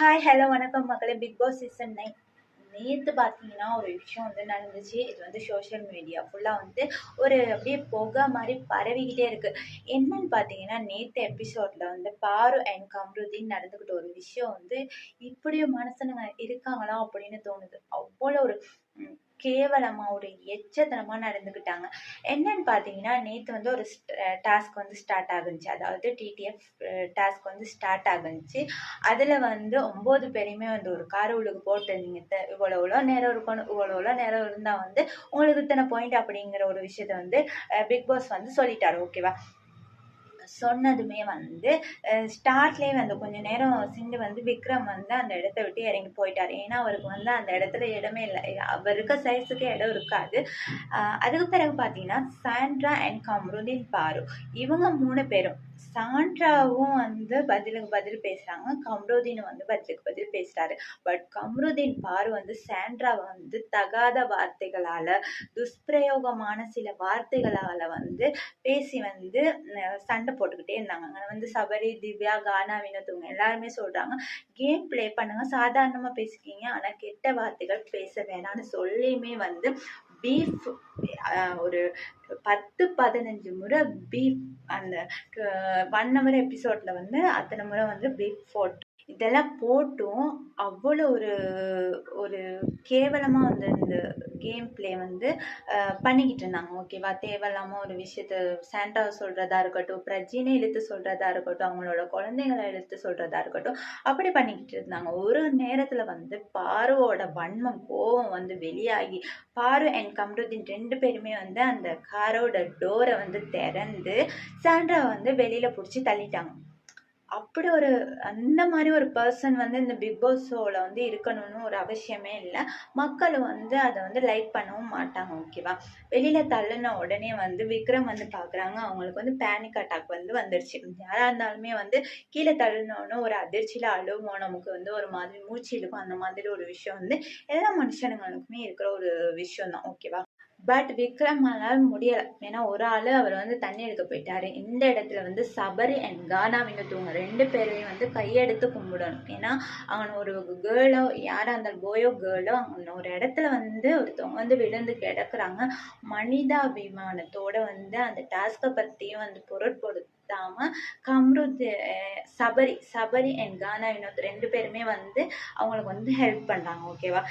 Hi hello வணக்கம் மக்களே. Big Boss season nine நேற்று பார்த்தீங்கன்னா ஒரு விஷயம் வந்து நடந்துச்சு. இது வந்து சோஷியல் மீடியா ஃபுல்லாக வந்து ஒரு அப்படியே புகை மாதிரி பரவிக்கிட்டே இருக்குது என்னன்னு பார்த்தீங்கன்னா நேற்று எபிசோடில் வந்து பாரு அண்ட் கம்ருதின்னு நடந்துக்கிட்ட ஒரு விஷயம் வந்து இப்படியும் மனுஷனுங்க இருக்காங்களா அப்படின்னு தோணுது. அவ்வளோ ஒரு கேவலமா ஒரு எச்சத்தனமா நடந்துக்கிட்டாங்க என்னன்னு பார்த்தீங்கன்னா நேற்று வந்து ஒரு டாஸ்க் வந்து ஸ்டார்ட் ஆகுச்சு. அதாவது டிடிஎஃப் டாஸ்க் வந்து ஸ்டார்ட் ஆகுச்சு. அதில் வந்து ஒம்பது பேரையுமே வந்து ஒரு கார் உழுகு போட்டுருந்தீங்க இவ்வளோ இவ்வளோ நேரம் இருக்கணும் இவ்வளோ இவ்வளோ நேரம் இருந்தால் வந்து உங்களுக்கு இத்தனை பாயிண்ட் அப்படிங்கிற ஒரு விஷயத்த வந்து பிக் பாஸ் வந்து சொல்லிட்டாரு. ஓகேவா சொன்னதுமே வந்து ஸ்டார்ட்லேயே வந்து கொஞ்ச நேரம் சிண்டு வந்து விக்ரம் வந்து அந்த இடத்த விட்டு இறங்கி போயிட்டார். ஏன்னா அவருக்கு வந்து அந்த இடத்துல இடமே இல்லை. அவர் இருக்க சைஸுக்கு இடம் இருக்காது. அதுக்கு பிறகு பார்த்தீங்கன்னா சாண்ட்ரா அண்ட் கம்ருதீன் பாரு. இவங்க மூணு பேரும் சாண்ட்ராவும் வந்து பதிலுக்கு பதில் பேசுகிறாங்க கம்ருதீன் வந்து பதிலுக்கு பதில் பேசுகிறாரு பட் கம்ருதீன் பாரு வந்து சாண்ட்ராவை வந்து தகாத வார்த்தைகளால் துஷ்பிரயோகமான சில வார்த்தைகளால் வந்து பேசி வந்து சண்டை சண்டை போட்டுக்கிட்டே இருந்தாங்க. அங்க வந்து சபரி திவ்யா கானா வினோத்துவங்க எல்லாருமே சொல்கிறாங்க கேம் ப்ளே பண்ணுங்க. சாதாரணமாக பேசிக்கிங்க. ஆனால் கெட்ட வார்த்தைகள் பேச வேணாம்னு சொல்லியுமே வந்து பீஃப் ஒரு பத்து பதினஞ்சு முறை பீஃப் அந்த ஒன் ஹவர் எபிசோடில் வந்து அத்தனை முறை வந்து பீஃப் ஃபோர்ட் இதெல்லாம் போட்டும் அவ்வளோ ஒரு ஒரு கேவலமாக வந்து இந்த கேம் ப்ளே வந்து பண்ணிக்கிட்டு இருந்தாங்க. ஓகேவா? தேவையில்லாமல் ஒரு விஷயத்த சாண்டாவை சொல்கிறதா இருக்கட்டும் பிரஜினை இழுத்து சொல்கிறதா இருக்கட்டும் அவங்களோட குழந்தைங்களை இழுத்து சொல்கிறதா இருக்கட்டும் அப்படி பண்ணிக்கிட்டு இருந்தாங்க. ஒரு நேரத்தில் வந்து பாருவோட வன்மம் கோபம் வந்து வெளியாகி பாரு அண்ட் கம்ருதீன் ரெண்டு பேருமே வந்து அந்த காரோட டோரை வந்து திறந்து சாண்ட்ராவை வந்து வெளியில் பிடிச்சி தள்ளிட்டாங்க. அப்படி ஒரு அந்த மாதிரி ஒரு பர்சன் வந்து இந்த பிக் பாஸ் ஷோவில் வந்து இருக்கணும்னு ஒரு அவசியமே இல்லை. மக்கள் வந்து அதை வந்து லைக் பண்ணவும் மாட்டாங்க ஓகேவா வெளியில் தள்ளின உடனே வந்து விக்ரம் வந்து பார்க்குறாங்க அவங்களுக்கு வந்து பேனிக் அட்டாக் வந்து வந்துருச்சு. யாராக இருந்தாலுமே வந்து கீழே தள்ளினோன்னு ஒரு அதிர்ச்சியில் அழுவோம் நமக்கு வந்து ஒரு மாதிரி மூச்சு இழுக்கும் அந்த மாதிரி ஒரு விஷயம் வந்து எல்லா மனுஷனுங்களுக்குமே இருக்கிற ஒரு விஷயம் தான் ஓகேவா பட் விக்ரமால முடியலை. ஏன்னா ஒரு ஆள் அவர் வந்து தண்ணி எடுக்க போயிட்டாரு. இந்த இடத்துல வந்து சபரி அண்ட் கானா வினோத்துவங்க ரெண்டு பேரையும் வந்து கையெடுத்து கும்பிடணும். ஏன்னா அவன் ஒரு கேர்ளோ யாராக இருந்தாலும் போயோ கேர்ளோ அவங்க ஒரு இடத்துல வந்து ஒருத்தவங்க வந்து விழுந்து கிடக்குறாங்க. மனிதாபிமானத்தோட வந்து அந்த டாஸ்கை பற்றியும் வந்து பொருட்படுத்தாம கம்ருத் சபரி சபரி அண்ட் கானா வினோத் ரெண்டு பேருமே வந்து அவங்களுக்கு வந்து ஹெல்ப் பண்ணுறாங்க ஓகேவா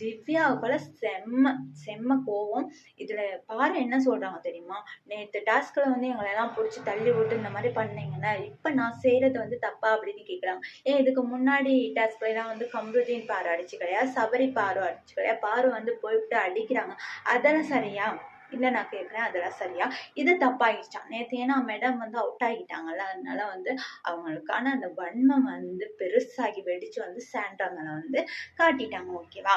திவ்யாவுக்குள்ள செம்ம செம்ம கோவம். இதில் பாரு என்ன சொல்கிறாங்க தெரியுமா? நேற்று டாஸ்கில் வந்து எங்களெல்லாம் பிடிச்சி தள்ளி விட்டு இந்த மாதிரி பண்ணீங்கன்னா இப்போ நான் செய்கிறது வந்து தப்பா அப்படின்னு கேட்குறாங்க ஏன் இதுக்கு முன்னாடி டாஸ்க்லாம் வந்து கம்ருதீன் பாரு அடிச்சு கிடையாது சபரி பாரு அடிச்சு கிடையாது பாரு வந்து போய்விட்டு அடிக்கிறாங்க. அதெல்லாம் சரியா? இல்லை நான் கேட்குறேன் அதெல்லாம் சரியா? இது தப்பாகிடுச்சான் நேற்று ஏன்னா மேடம் வந்து அவுட் ஆகிட்டாங்கல்ல அதனால வந்து அவங்களுக்கான அந்த வன்மம் வந்து பெருசாகி வெடிச்சு வந்து சாண்ட்ரா மேலே வந்து காட்டிட்டாங்க. ஓகேவா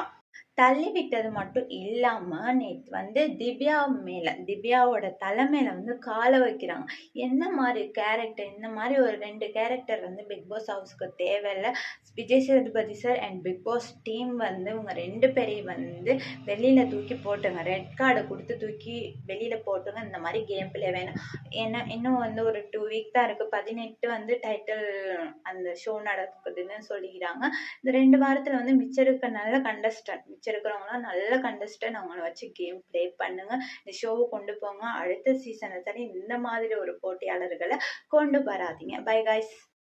தள்ளி விட்டது மட்டும் இல்லாமல் நேற்று வந்து திவ்யா மேலே திவ்யாவோட தலைமையில் வந்து காலை வைக்கிறாங்க. என்ன மாதிரி கேரக்டர் இந்த மாதிரி ஒரு ரெண்டு கேரக்டர் வந்து பிக் பாஸ் ஹவுஸ்க்கு தேவையில்லை. Vijay Sethupathi sir and big boss team வந்து இவங்க ரெண்டு பேரையும் வந்து வெளியில் தூக்கி போட்டுங்க. ரெட் கார்டை கொடுத்து தூக்கி வெளியில் போட்டுங்க. இந்த மாதிரி கேம் பிளே வேணும். ஏன்னா இன்னும் வந்து ஒரு டூ வீக் தான் இருக்குது பதினெட்டு வந்து டைட்டில் அந்த ஷோ நடக்குதுன்னு சொல்லிக்கிறாங்க. இந்த ரெண்டு வாரத்தில் வந்து மிச்சம் இருக்க நல்ல கண்டஸ்டன்ட் மிச்சம் இருக்கிறவங்களாம் நல்ல கண்டஸ்டன் அவங்கள வச்சு கேம் ப்ளே பண்ணுங்க. இந்த ஷோவை கொண்டு போங்க. அடுத்த சீசனை சரி இந்த மாதிரி ஒரு போட்டியாளர்களை கொண்டு வராதீங்க. By guys